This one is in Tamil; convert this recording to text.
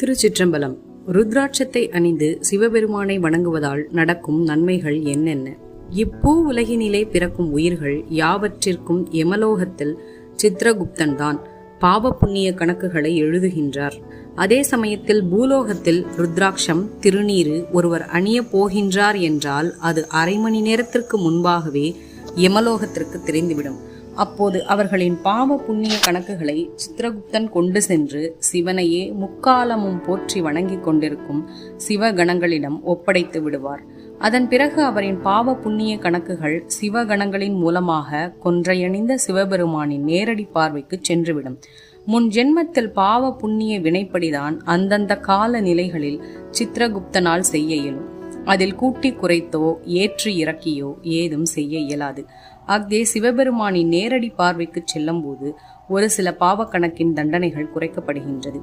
திருச்சிற்றம்பலம். ருத்ராட்சத்தை அணிந்து சிவபெருமானை வணங்குவதால் நடக்கும் நன்மைகள் என்னென்ன? இப்பூ உலகினிலே பிறக்கும் உயிர்கள் யாவற்றிற்கும் எமலோகத்தில் சித்திரகுப்தன் தான் பாவ புண்ணிய கணக்குகளை எழுதுகின்றார். அதே சமயத்தில் பூலோகத்தில் ருத்ராட்சம் திருநீரு ஒருவர் அணியப் போகின்றார் என்றால் அது அரை மணி நேரத்திற்கு முன்பாகவே யமலோகத்திற்கு தெரிந்துவிடும். அப்போது அவர்களின் பாவ புண்ணிய கணக்குகளை சித்திரகுப்தன் கொண்டு சென்று சிவனையே முக்காலமும் போற்றி வணங்கிக் கொண்டிருக்கும் சிவகணங்களிடம் ஒப்படைத்து விடுவார். அதன் பிறகு அவரின் பாவ புண்ணிய கணக்குகள் சிவகணங்களின் மூலமாக கொன்றையணிந்த சிவபெருமானின் நேரடி பார்வைக்கு சென்றுவிடும். முன் ஜென்மத்தில் பாவ புண்ணிய வினைப்படிதான் அந்தந்த கால நிலைகளில் சித்திரகுப்தனால் செய்ய இயலும். அதில் கூட்டி குறைத்தோ ஏற்றி இறக்கியோ ஏதும் செய்ய இயலாது. அஃதே சிவபெருமானின் நேரடி பார்வைக்கு செல்லும்போது ஒரு சில பாவக்கணக்கின் தண்டனைகள் குறைக்கப்படுகின்றது.